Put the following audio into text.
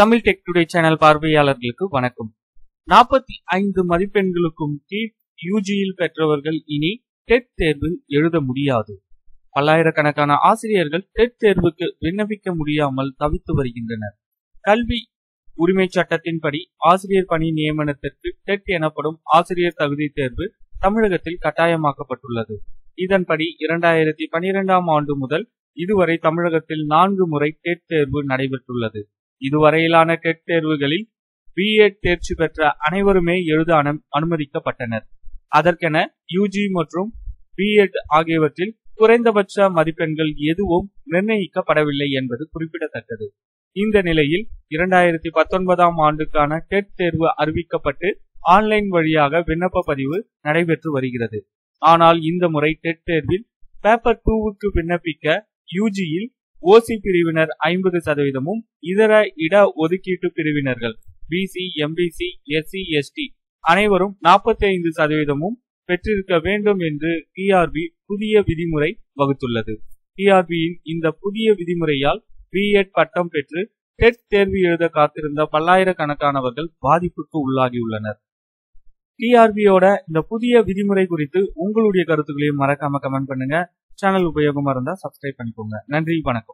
Tamil tech today channel பார்வையாளர்களுக்கு வணக்கம். நாற்பத்தி ஐந்து மதிப்பெண்களுக்கும் கீழ் யூஜியில் பெற்றவர்கள் இனி டெட் தேர்வில் எழுத முடியாது. பல்லாயிரக்கணக்கான ஆசிரியர்கள் டெட் தேர்வுக்கு விண்ணப்பிக்க முடியாமல் தவித்து வருகின்றனர். கல்வி உரிமை சட்டத்தின்படி ஆசிரியர் பணி நியமனத்திற்கு டெட் எனப்படும் ஆசிரியர் தகுதி தேர்வு தமிழகத்தில் கட்டாயமாக்கப்பட்டுள்ளது. இதன்படி இரண்டாயிரத்தி பனிரெண்டாம் ஆண்டு முதல் இதுவரை தமிழகத்தில் நான்கு முறை டெட் தேர்வு நடைபெற்றுள்ளது. இதுவரையிலான டெட் தேர்வுகளில் பிஎட் தேர்ச்சி பெற்ற அனைவருமே எழுத அனுமதிக்கப்பட்டனர். அதற்கென யூஜி மற்றும் பிஎட் ஆகியவற்றில் குறைந்தபட்ச மதிப்பெண்கள் எதுவும் நிர்ணயிக்கப்படவில்லை என்பது குறிப்பிடத்தக்கது. இந்த நிலையில் இரண்டாயிரத்தி பத்தொன்பதாம் ஆண்டுக்கான டெட் தேர்வு அறிவிக்கப்பட்டு ஆன்லைன் வழியாக விண்ணப்ப பதிவு நடைபெற்று வருகிறது. ஆனால் இந்த முறை டெட் தேர்வில் பேப்பர் டூவுக்கு விண்ணப்பிக்க யூஜியில் ஓசி பிரிவினர் ஐம்பது சதவீதமும் இதர இட ஒதுக்கீட்டு பிரிவினர்கள் பிசி எம்பிசி எஸ்சி எஸ்டி அனைவரும் 45% சதவீதமும் பெற்றிருக்க வேண்டும் என்று டிஆர்பி புதிய விதிமுறை வகுத்துள்ளது. டிஆர்பியின் இந்த புதிய விதிமுறையால் பிஎட் பட்டம் பெற்று டெட் தேர்வு எழுத காத்திருந்த பல்லாயிரக்கணக்கானவர்கள் பாதிப்புக்கு உள்ளாகியுள்ளனர். டிஆர்பியோட இந்த புதிய விதிமுறை குறித்து உங்களுடைய கருத்துக்களையும் மறக்காம கமெண்ட் பண்ணுங்க. சேனல் உபயோகமா இருந்தா சப்ஸ்கிரைப் பண்ணிக்கோங்க. நன்றி வணக்கம்.